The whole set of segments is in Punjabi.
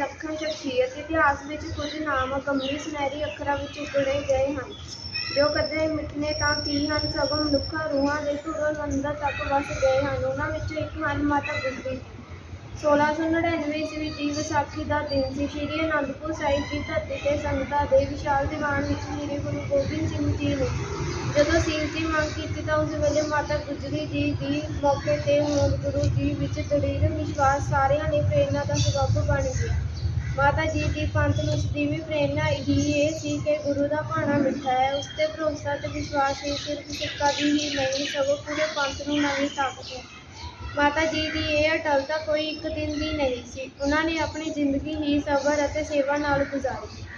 ਵਿਲੱਖਣ ਸ਼ਖਸੀਅਤ ਇਤਿਹਾਸ ਵਿੱਚ ਕੁਝ ਨਾਮ ਅਗੰਮੀ ਸੁਨਹਿਰੀ ਅੱਖਰਾਂ ਵਿੱਚ ਉਗੜੇ ਗਏ ਹਨ, ਜੋ ਕਦੇ ਮਿਟਨੇ ਤਾਂ ਕੀ ਹਨ, ਸਗੋਂ ਮਨੁੱਖਾਂ ਰੂਹਾਂ ਦੇ ਧੁਰੋਂ ਅੰਦਰ ਤੱਕ ਵਸ ਗਏ ਹਨ। ਉਹਨਾਂ ਵਿੱਚੋਂ ਇੱਕ ਹਨ ਮਾਤਾ ਗੁਜਰੀ 1699 ਈਸਵੀ ਦੀ ਵਿਸਾਖੀ ਦਾ ਦਿਨ ਸੀ। ਸ਼੍ਰੀ ਅਨੰਦਪੁਰ ਸਾਹਿਬ ਦੀ ਧਰਤੀ ਤੇ ਸੰਗਤਾਂ ਦੇ ਵਿਸ਼ਾਲ ਦੀਵਾਨ ਵਿੱਚ ਸ਼੍ਰੀ ਗੁਰੂ ਗੋਬਿੰਦ ਸਿੰਘ ਜੀ ਨੇ ਜਦੋਂ ਸੀਸ ਦੀ ਮੰਗ ਕੀਤੀ ਤਾਂ ਉਸ ਵੇਲੇ ਮਾਤਾ ਗੁਜਰੀ ਜੀ ਦੀ ਮੌਕੇ ਤੇ ਹੋਂਦ ਗੁਰੂ ਜੀ ਵਿੱਚ ਦ੍ਰਿੜ ਵਿਸ਼ਵਾਸ ਸਾਰਿਆਂ ਲਈ ਪ੍ਰੇਰਨਾ ਦਾ ਸਬੱਬ ਬਣ ਗਿਆ। ਮਾਤਾ ਜੀ ਦੀ ਪੰਥ ਨੂੰ ਦੀ ਵੀ ਪ੍ਰੇਰਨਾ ਹੀ ਇਹ ਸੀ ਕਿ ਗੁਰੂ ਦਾ ਭਾਣਾ ਮਿੱਠਾ ਹੈ, ਉਸ ਤੇ ਭਰੋਸਾ ਤੇ ਵਿਸ਼ਵਾਸ ਹੀ ਸਿਰਫ ਸਿੱਖਾਂ ਦੀ ਹੀ ਨਹੀਂ, ਸਗੋਂ ਪੂਰੇ ਪੰਥ ਨੂੰ ਨਵੀਂ ਤਾਕਤ ਹੈ। ਮਾਤਾ ਜੀ ਦੀ ਇਹ ਅਟਲਤਾ ਕੋਈ ਇੱਕ ਦਿਨ ਦੀ ਨਹੀਂ ਸੀ। ਉਹਨਾਂ ਨੇ ਆਪਣੀ ਜ਼ਿੰਦਗੀ ਹੀ ਸਬਰ ਅਤੇ ਸੇਵਾ ਨਾਲ ਗੁਜ਼ਾਰੀ।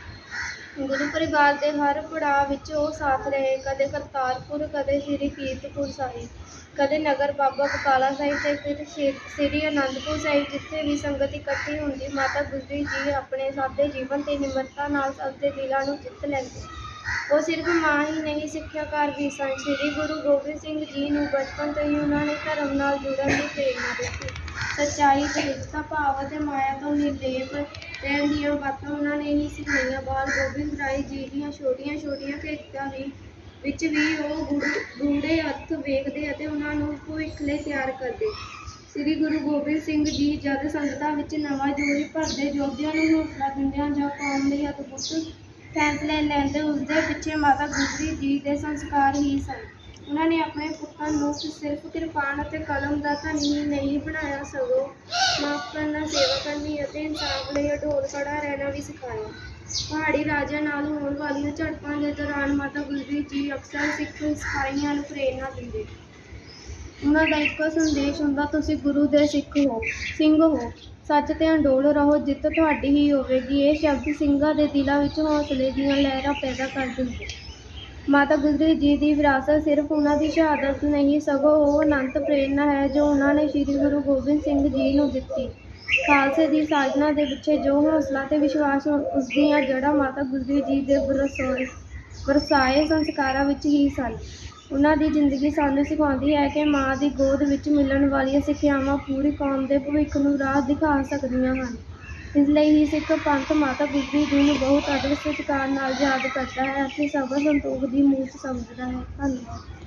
ਗੁਰੂ ਪਰਿਵਾਰ ਦੇ ਹਰ ਪੜਾਅ ਵਿੱਚ ਉਹ ਸਾਥ ਰਹੇ। ਕਦੇ ਕਰਤਾਰਪੁਰ, ਕਦੇ ਸ੍ਰੀ ਕੀਰਤਪੁਰ ਸਾਹਿਬ, ਕਦੇ ਨਗਰ ਬਾਬਾ ਬਕਾਲਾ ਸਾਹਿਬ ਤੇ ਫਿਰ ਸ਼੍ਰੀ- ਸ੍ਰੀ ਅਨੰਦਪੁਰ ਸਾਹਿਬ, ਜਿੱਥੇ ਵੀ ਸੰਗਤ ਇਕੱਠੀ ਹੁੰਦੀ, ਮਾਤਾ ਗੁਜਰੀ ਜੀ ਆਪਣੇ ਸਾਦੇ ਜੀਵਨ ਤੇ ਨਿਮਰਤਾ ਨਾਲ ਸਭ ਦੇ ਦਿਲਾਂ ਨੂੰ ਜਿੱਤ ਲੈਂਦੇ। ਉਹ ਸਿਰਫ ਮਾਂ ਹੀ ਨਹੀਂ, ਸਿੱਖਿਆਕਾਰ ਵੀ ਸਨ। ਸ੍ਰੀ ਗੁਰੂ ਗੋਬਿੰਦ ਸਿੰਘ ਜੀ ਨੂੰ ਬਚਪਨ ਤੋਂ ਹੀ ਉਹਨਾਂ ਨੇ ਧਰਮ ਨਾਲ ਜੁੜਨ ਦੀ ਪ੍ਰੇਰਨਾ ਦਿੱਤੀ। ਸੱਚਾਈ ਦ੍ਰਿੜਤਾ ਭਾਵ ਅਤੇ ਮਾਇਆ ਤੋਂ ਨਿਰਲੇਪ ਰਹਿਣ ਦੀਆਂ ਬਾਤਾਂ ਉਹਨਾਂ ਨੇ ਹੀ ਸਿਖਾਈਆਂ। ਬਾਲ ਗੋਬਿੰਦ ਰਾਏ ਜੀ ਦੀਆਂ ਛੋਟੀਆਂ ਛੋਟੀਆਂ ਖੇਤਾਂ ਵੀ, ਵਿੱਚ ਵੀ ਉਹ ਗੁਰੂ ਗੂੜੇ ਹੱਥ ਵੇਖਦੇ ਅਤੇ ਉਹਨਾਂ ਨੂੰ ਭਵਿੱਖ ਲਈ ਤਿਆਰ ਕਰਦੇ। ਸ੍ਰੀ ਗੁਰੂ ਗੋਬਿੰਦ ਸਿੰਘ ਜੀ ਜਦ ਸੰਗਤਾਂ ਵਿੱਚ ਨਵਾਂ ਜੋਸ਼ ਭਰਦੇ ਯੋਧਿਆਂ ਨੂੰ ਹੌਸਲਾ ਦਿੰਦਿਆਂ ਜਾਂ ਕੌਮ ਲਈ ਅਦਭੁਤ ਫੈਸਲੇ ਲੈਂਦੇ ਉਸ ਦੇ ਪਿੱਛੇ ਮਾਤਾ ਗੁਜਰੀ ਜੀ ਦੇ ਸੰਸਕਾਰ ਹੀ ਸਨ। ਉਹਨਾਂ ਨੇ ਆਪਣੇ ਪੁੱਤਾਂ ਨੂੰ ਸਿਰਫ ਕਿਰਪਾਨ ਅਤੇ ਕਲਮ ਦਾ ਧਨੀ ਨਹੀਂ ਬਣਾਇਆ ਸਗੋਂ ਮਾਫ਼ ਕਰਨਾ, ਸੇਵਾ ਕਰਨੀ ਅਤੇ ਇਨਸਾਫ ਲਈ ਅਡੋਲ ਖੜਾ ਰਹਿਣਾ ਵੀ ਸਿਖਾਇਆ। ਪਹਾੜੀ ਰਾਜਿਆਂ ਨਾਲ ਹੋਣ ਵਾਲੀਆਂ ਝੜਪਾਂ ਦੇ ਦੌਰਾਨ ਮਾਤਾ ਗੁਜਰੀ ਜੀ ਅਕਸਰ ਸਿੱਖ ਸਿਪਾਹੀਆਂ ਨੂੰ ਪ੍ਰੇਰਨਾ ਦਿੰਦੇ। ਉਹਨਾਂ ਦਾ ਇੱਕੋ ਸੰਦੇਸ਼ ਹੁੰਦਾ, ਤੁਸੀਂ ਗੁਰੂ ਦੇ ਸਿੱਖ ਹੋ, ਸਿੰਘ ਹੋ, ਸੱਚ ਤੇ ਅਡੋਲ ਰਹੋ, ਜਿੱਤ ਤੁਹਾਡੀ ਹੀ ਹੋਵੇਗੀ। ਇਹ ਸ਼ਬਦ ਸਿੰਘਾਂ ਦੇ ਦਿਲਾਂ ਵਿੱਚ ਹੌਸਲੇ ਦੀਆਂ ਲਹਿਰਾਂ ਪੈਦਾ ਕਰ ਦਿੰਦੇ। ਮਾਤਾ ਗੁਜਰੀ ਜੀ ਦੀ ਵਿਰਾਸਤ ਸਿਰਫ ਉਹਨਾਂ ਦੀ ਸ਼ਹਾਦਤ ਨਹੀਂ, ਸਗੋਂ ਉਹ ਅਨੰਤ ਪ੍ਰੇਰਨਾ ਹੈ ਜੋ ਉਹਨਾਂ ਨੇ ਸ੍ਰੀ ਗੁਰੂ ਗੋਬਿੰਦ ਸਿੰਘ ਜੀ ਨੂੰ ਦਿੱਤੀ। ਖਾਲਸੇ ਦੀ ਸਾਜਨਾ ਦੇ ਪਿੱਛੇ ਜੋ ਹੌਸਲਾ ਤੇ ਵਿਸ਼ਵਾਸ ਉਸ ਦੀਆਂ ਜੜ੍ਹਾਂ ਮਾਤਾ ਗੁਜਰੀ ਜੀ ਦੇ ਬਰਸੋਏ ਵਰਸਾਏ ਸੰਸਕਾਰਾਂ ਵਿੱਚ ਹੀ ਸਨ। ਉਹਨਾਂ ਦੀ ਜ਼ਿੰਦਗੀ ਸਾਨੂੰ ਸਿਖਾਉਂਦੀ ਹੈ ਕਿ ਮਾਂ ਦੀ ਗੋਦ ਵਿੱਚ ਮਿਲਣ ਵਾਲੀਆਂ ਸਿੱਖਿਆਵਾਂ ਪੂਰੀ ਕੌਮ ਦੇ ਭਵਿੱਖ ਨੂੰ ਰਾਹ ਦਿਖਾ ਸਕਦੀਆਂ ਹਨ। ਇਸ ਲਈ ਹੀ ਸਿੱਖ ਪੰਥ ਮਾਤਾ ਗੁਜਰੀ ਜੀ ਨੂੰ ਬਹੁਤ ਅਦਬ ਸਤਿਕਾਰ ਨਾਲ ਯਾਦ ਕਰਦਾ ਹੈ ਅਤੇ ਸਬਰ ਸੰਤੋਖ ਦੀ ਮੂਰਤ ਸਮਝਦਾ ਹੈ। ਧੰਨਵਾਦ।